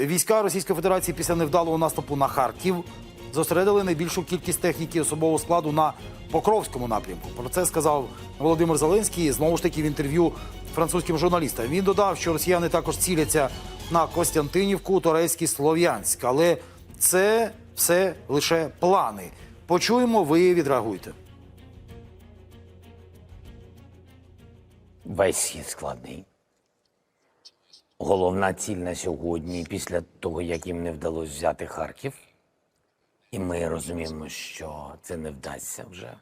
Війська Російської Федерації після невдалого наступу на Харків зосередили найбільшу кількість техніки особового складу на Покровському напрямку. Про це сказав Володимир Зеленський знову ж таки в інтерв'ю французьким журналістам. Він додав, що росіяни також ціляться на Костянтинівку, Торецьк Слов'янськ. Але це все лише плани. Почуємо, ви відреагуйте. Весь схід складний. Головна ціль на сьогодні, після того, як їм не вдалося взяти Харків, і ми розуміємо, що це не вдасться вже.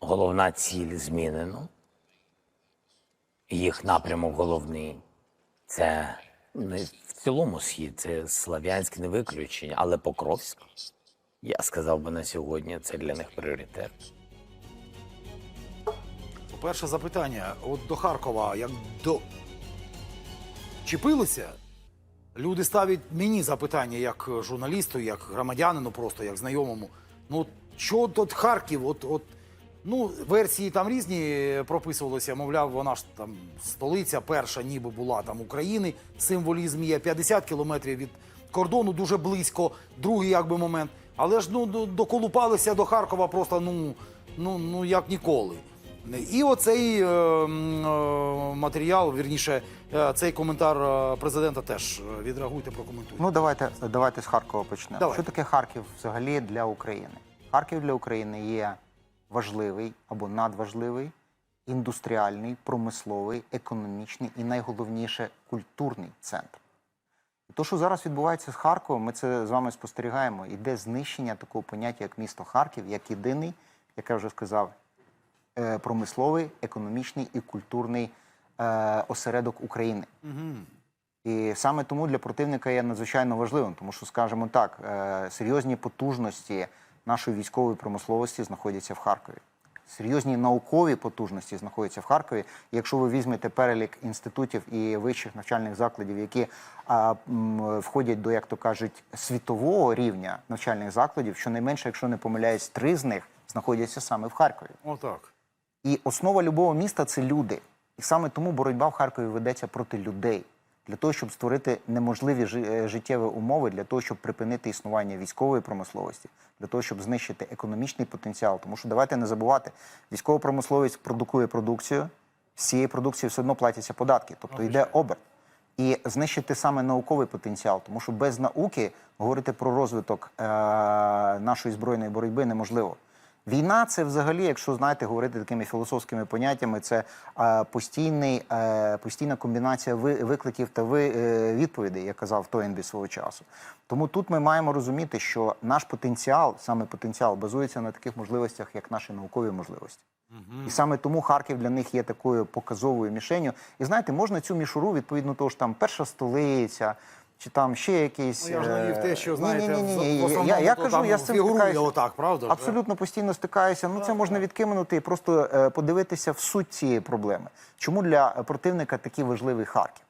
Головна ціль змінено. Їх напрямок головний це не в цілому схід, це Слав'янськ не виключення, але Покровськ. Я сказав би на сьогодні, це для них пріоритет. Перше запитання: от до Харкова, як до чіпилися? Люди ставлять мені запитання як журналісту, як громадянину, просто як знайомому. Ну, що тут Харків? От, от, ну, версії там різні прописувалися. Мовляв, вона ж там столиця перша, ніби була там України. Символізм є 50 кілометрів від кордону, дуже близько. Другий якби момент. Але ж ну доколупалися до Харкова просто ну, ну, ну як ніколи. І оцей е, е, матеріал, вірніше, е, цей коментар е, президента теж е, відреагуйте, прокоментуйте. Ну, давайте, давайте з Харкова почнемо. Давай. Що таке Харків взагалі для України? Харків для України є важливий або надважливий, індустріальний, промисловий, економічний і найголовніше культурний центр. І то, що зараз відбувається з Харковом, ми це з вами спостерігаємо. Іде знищення такого поняття, як місто Харків, як єдиний, як я вже сказав, промисловий, економічний і культурний е, осередок України. І саме тому для противника є надзвичайно важливим, тому що, скажімо так, е, серйозні потужності нашої військової промисловості знаходяться в Харкові. Серйозні наукові потужності знаходяться в Харкові. Якщо ви візьмете перелік інститутів і вищих навчальних закладів, які а, м, входять до, як то кажуть, світового рівня навчальних закладів, щонайменше, якщо не помиляюсь, три з них знаходяться саме в Харкові. Отак. І основа любого міста це люди. І саме тому боротьба в Харкові ведеться проти людей. Для того, щоб створити неможливі е, життєві умови, для того, щоб припинити існування військової промисловості, для того, щоб знищити економічний потенціал. Тому що давайте не забувати, військова промисловість продукує продукцію, з цієї продукції все одно платяться податки, тобто йде оберт. І знищити саме науковий потенціал, тому що без науки говорити про розвиток е- нашої збройної боротьби неможливо. Війна це взагалі, якщо знаєте, говорити такими філософськими поняттями, це е, постійний, е, постійна комбінація ви, викликів та ви, е, відповідей, як казав Тойнбі свого часу. Тому тут ми маємо розуміти, що наш потенціал, саме потенціал, базується на таких можливостях, як наші наукові можливості. І саме тому Харків для них є такою показовою мішенью. І знаєте, можна цю мішуру, відповідно того ж там перша столиця. Чи там ще якийсь Ну, я ж навів те, що, знаєте, Ні-ні-ні-ні. в- в основному я, я то кажу, там я з цим фігурує стикаюся. отак, правда Абсолютно постійно стикаюся. Ну це можна відкинути і просто е, подивитися в суть цієї проблеми. Чому для противника такий важливий Харків?